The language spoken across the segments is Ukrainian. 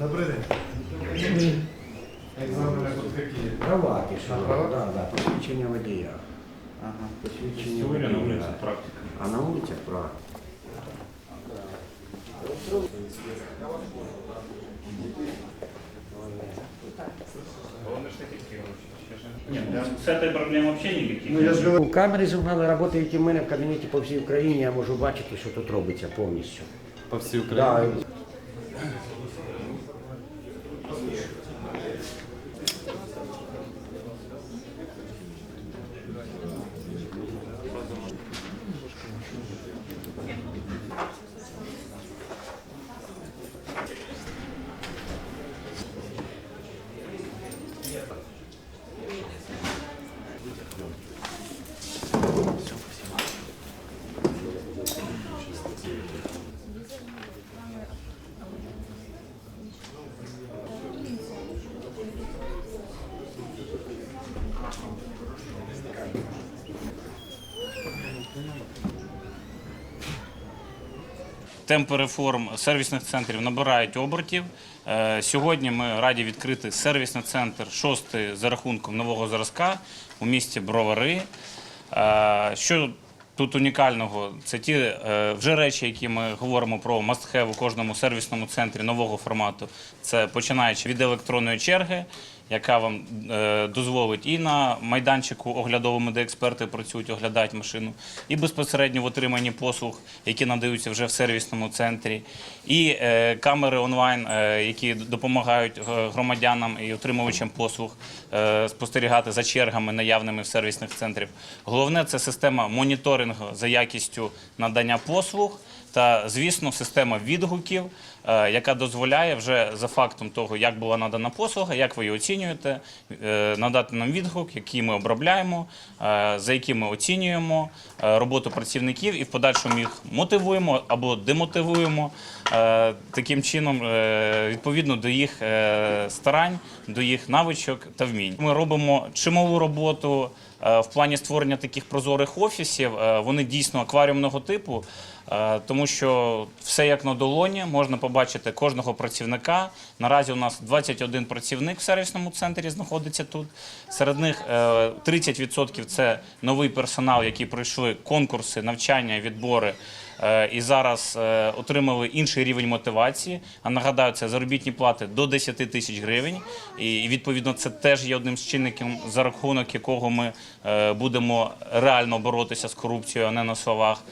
Добрий день. Екзамени які? Права посвідчення водія. Ага, посвідчення Теорія на водія. вулиці, практика. А на вулицях практика. Головне ж Ні, з цієї проблем взагалі ніяких. Ну, я ж У камері зі мною працюють в мене в кабінеті по всій Україні, я можу бачити, що тут робиться повністю по всей Да, Украине. Темпи реформ сервісних центрів набирають обертів. Е, Сьогодні ми раді відкрити сервісний центр шостий за рахунком нового зразка у місті Бровари. Е, Що тут унікального? Це ті е, вже речі, які ми говоримо про must-have у кожному сервісному центрі нового формату. Це починаючи від електронної черги, яка вам е, дозволить і на майданчику оглядовому, де експерти працюють, оглядають машину, і безпосередньо в отриманні послуг, які надаються вже в сервісному центрі, і е, камери онлайн, е, які допомагають е, громадянам і отримувачам послуг е, спостерігати за чергами наявними в сервісних центрів. Головне це система моніторингу за якістю надання послуг. Та, звісно, система відгуків, е, яка дозволяє вже за фактом того, як була надана послуга, як ви її оцінюєте, е, надати нам відгук, який ми обробляємо, е, за яким ми оцінюємо роботу працівників і в подальшому їх мотивуємо або демотивуємо таким чином, відповідно до їх старань, до їх навичок та вмінь. Ми робимо чималу роботу. Е, В плані створення таких прозорих офісів Е, вони дійсно акваріумного типу, е, тому що все як на долоні, можна побачити кожного працівника. Наразі у нас 21 працівник в сервісному центрі знаходиться тут. Серед них е, 30% це новий персонал, які пройшли конкурси, навчання, відбори. Е, І зараз е, отримали інший рівень мотивації. А нагадаю, це заробітні плати до 10 тисяч гривень. І відповідно це теж є одним з чинників, за рахунок якого ми е, будемо реально боротися з корупцією, а не на словах.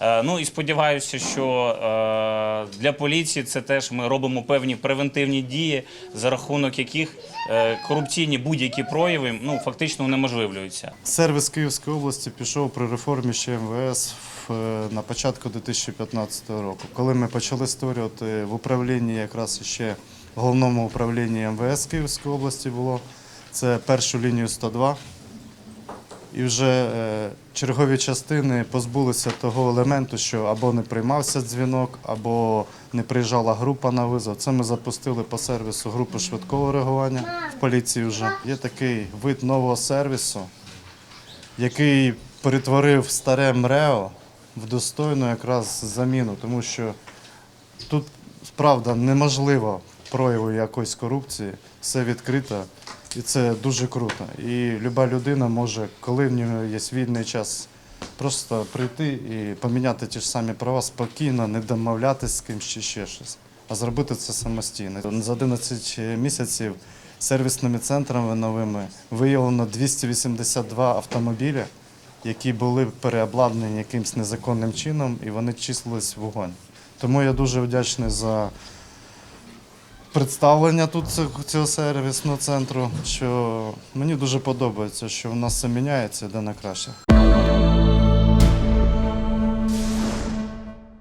Е, Ну і сподіваюся, що е, для поліції це теж ми робимо певні превентивні дії, за рахунок яких е, корупційні будь-які прояви ну фактично унеможливлюються. Сервіс Київської області пішов при реформі ще МВС на початку 2015 року. Коли ми почали створювати в управлінні, якраз ще в головному управлінні МВС Київської області було це першу лінію 102. І вже е, чергові частини позбулися того елементу, що або не приймався дзвінок, або не приїжджала група на визов. Це ми запустили по сервісу групу швидкого реагування в поліції вже. Є такий вид нового сервісу, який перетворив старе МРЕО в достойну якраз заміну, тому що тут правда неможливо прояву якоїсь корупції, все відкрито. І це дуже круто. І люба людина може, коли в нього є вільний час, просто прийти і поміняти ті ж самі права спокійно, не домовлятися з кимсь чи ще щось, а зробити це самостійно. За 11 місяців сервісними центрами новими виявлено 282 автомобілі, які були переобладнані якимось незаконним чином, і вони числились вогонь. Тому я дуже вдячний за представлення тут цього- сервісного центру, що мені дуже подобається, що в нас все міняється, йде на краще.